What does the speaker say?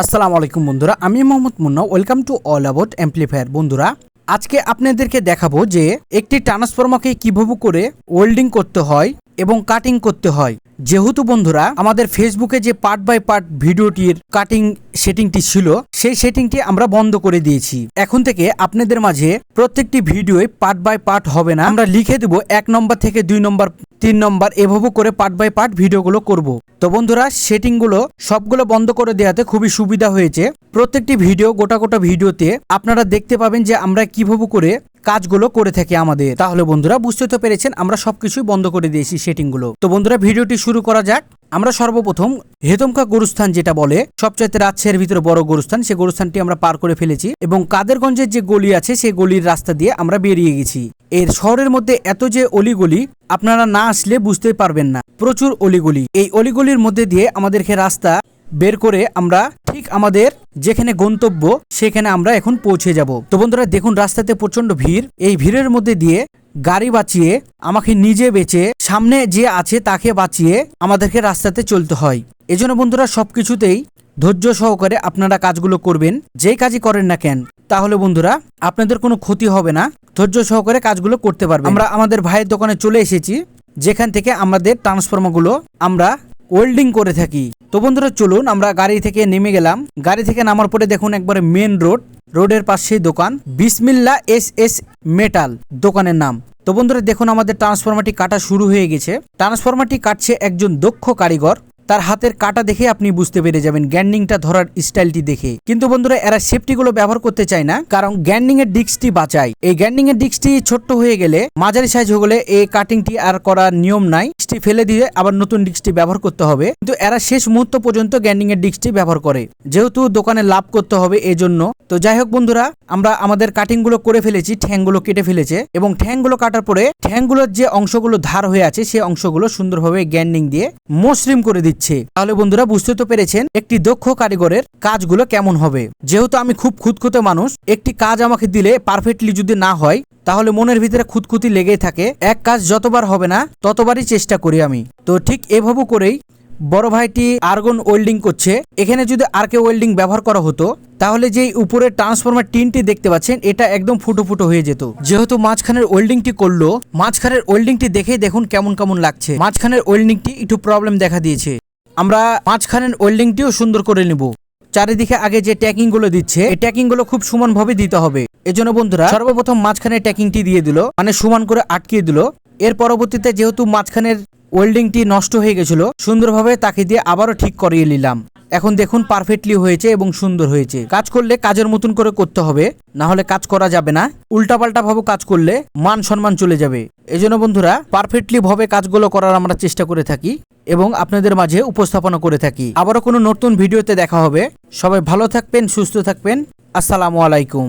আসসালামু আলাইকুম বন্ধুরা, আমি Mohammad Munna welcome to all about amplifier বন্ধুরা, আজকে আপনাদেরকে দেখাবো যে একটি ট্রান্সফর্মারকে কীভাবে করে ওয়েল্ডিং করতে হয় এবং কাটিং করতে হয়। যেহেতু বন্ধুরা, আমাদের ফেসবুকে যে পার্ট বাই পার্ট ভিডিওটির কাটিং সেটিংটি ছিল, সেই সেটিংটি আমরা বন্ধ করে দিয়েছি। এখন থেকে আপনাদের মাঝে প্রত্যেকটি ভিডিওয় পার্ট বাই পার্ট হবে না। আমরা লিখে দেব এক নম্বর থেকে দুই নম্বর তিন নম্বর এভাবে করে পার্ট বাই পার্ট ভিডিওগুলো করব। তো বন্ধুরা, সেটিংগুলো সবগুলো বন্ধ করে দেওয়াতে খুবই সুবিধা হয়েছে। প্রত্যেকটি ভিডিও, গোটা গোটা ভিডিওতে আপনারা দেখতে পাবেন যে আমরা কীভাবে করে কাজগুলো করে থাকি আমাদের। তাহলে বন্ধুরা, বুঝতে তো পেরেছেন, আমরা সবকিছুই বন্ধ করে দিয়েছি সেটিংগুলো। তো বন্ধুরা, ভিডিওটি শুরু করা যাক। আমরা সর্বপ্রথম হেতমকা গরুস্থান যেটা বলে, সবচাইতে রাজশাহীর ভিতরে বড় গরুস্থান সেই গরুস্থানটি আমরা পার করে ফেলেছি এবং কাদেরগঞ্জের যে গলি আছে, সেই গলির রাস্তা দিয়ে আমরা বেরিয়ে গেছি। এর শহরের মধ্যে এত যে অলিগলি আপনারা না আসলে বুঝতেই পারবেন না। প্রচুর অলিগলি। এই অলিগলির মধ্যে দিয়ে আমাদেরকে রাস্তা বের করে আমরা ঠিক আমাদের যেখানে গন্তব্য, সেখানে আমরা এখন পৌঁছে যাব। তো বন্ধুরা, দেখুন রাস্তাতে প্রচণ্ড ভিড়। এই ভিড়ের মধ্যে দিয়ে গাড়ি বাঁচিয়ে, আমাকে নিজে বেঁচে, সামনে যে আছে তাকে বাঁচিয়ে আমাদেরকে রাস্তাতে চলতে হয়। এজন্য বন্ধুরা, সবকিছুতেই ধৈর্য সহকারে আপনারা কাজগুলো করবেন। যেই কাজই করেন না কেন, তাহলে বন্ধুরা, আপনাদের কোনো ক্ষতি হবে না। ধৈর্য সহকারে কাজগুলো করতে পারবে। আমরা আমাদের ভাইয়ের দোকানে চলে এসেছি, যেখান থেকে আমাদের ট্রান্সফর্মারগুলো আমরা ওয়েল্ডিং করে থাকি। তো বন্ধুরা, চলুন আমরা গাড়ি থেকে নেমে গেলাম। গাড়ি থেকে নামার পরে দেখুন একবারে মেন রোড রোডের পাশে দোকান। বিসমিল্লা এস এস মেটাল দোকানের নাম। তো বন্ধুরা, দেখুন আমাদের ট্রান্সফরমারটি কাটা শুরু হয়ে গেছে। ট্রান্সফরমারটি কাটছে একজন দক্ষ কারিগর। তার হাতের কাটা দেখে আপনি বুঝতে পেরে যাবেন গ্যান্ডিংটা ধরার স্টাইলটি দেখে। কিন্তু বন্ধুরা, এরা সেফটিগুলো ব্যবহার করতে চায় না, কারণ গ্যান্ডিং এর ডিস্কটি বাঁচায়। এই গ্যান্ডিং এর ডিস্কটি ছোট্ট হয়ে গেলে মাঝারি সাইজ হয়ে গেলে এই কাটিংটি আর করার নিয়ম নাই। ডিস্কটি ফেলে দিয়ে আবার নতুন ডিস্কটি ব্যবহার করতে হবে। কিন্তু এরা শেষ মুহূর্ত পর্যন্ত গ্যান্ডিং এর ডিস্কটি ব্যবহার করে। যেহেতু দোকানে লাভ করতে হবে এই জন্য তো যাই হোক বন্ধুরা, আমরা আমাদের কাটিংগুলো করে ফেলেছি, ঠ্যাংগুলো কেটে ফেলেছে এবং ঠ্যাংগুলো কাটার পরে ঠ্যাংগুলোর যে অংশগুলো ধার হয়ে আছে সেই অংশগুলো সুন্দরভাবে গ্যান্ডিং দিয়ে মসৃণ করে দিচ্ছে। তাহলে বন্ধুরা বুঝতে তো পেরেছেন একটি দক্ষ কারিগরের কাজগুলো কেমন হবে। যেহেতু আমি খুব খুঁতখুঁতে মানুষ, একটি কাজ আমাকে দিলে পারফেক্টলি যদি না হয়, তাহলে মনের ভিতরে খুঁতখুঁতি লেগেই থাকে। এক কাজ যতবার হবে না, ততবারই চেষ্টা করি আমি। তো ঠিক এভাবে করেই বড় ভাইটি আর্গন ওয়েল্ডিং করছে। এখানে যদি আরকে ওয়েল্ডিং ব্যবহার করা হতো, তাহলে যেই উপরে ট্রান্সফরমার টিনটি দেখতে পাচ্ছেন, এটা একদম ফুটো ফুটো হয়ে যেত। যেহেতু মাঝখানের ওয়েল্ডিংটি করল, মাঝখানের ওয়েল্ডিংটি দেখেই দেখুন কেমন কেমন লাগছে। মাঝখানের ওয়েল্ডিংটি একটু প্রবলেম দেখা দিয়েছে। আমরা মাঝখানের ওয়েল্ডিংটিও সুন্দর করে নিব। চারিদিকে আগে যে ট্যাকিংগুলো দিচ্ছে, এই ট্যাকিংগুলো খুব সমানভাবে দিতে হবে। এজন্য বন্ধুরা, সর্বপ্রথম মাঝখানে ট্যাকিংটি দিয়ে দিল মানে সমান করে আটকিয়ে দিল। এর পরবর্তীতে যেহেতু মাঝখানের ওয়েল্ডিংটি নষ্ট হয়ে গেছিল, সুন্দরভাবে তাকে দিয়ে আবারও ঠিক করিয়ে নিলাম। এখন দেখুন পারফেক্টলি হয়েছে এবং সুন্দর হয়েছে। কাজ করলে কাজের মতন করে করতে হবে না হলে কাজ করা যাবে না। উল্টাপাল্টা ভাবে কাজ করলে মান সম্মান চলে যাবে। এজন্য বন্ধুরা, পারফেক্টলি ভাবে কাজগুলো করার আমরা চেষ্টা করে থাকি। এবং আপনাদের মাঝে উপস্থাপনা করে থাকি। আবারও কোনো নতুন ভিডিওতে দেখা হবে। সবাই ভালো থাকবেন, সুস্থ থাকবেন। আসসালামু আলাইকুম।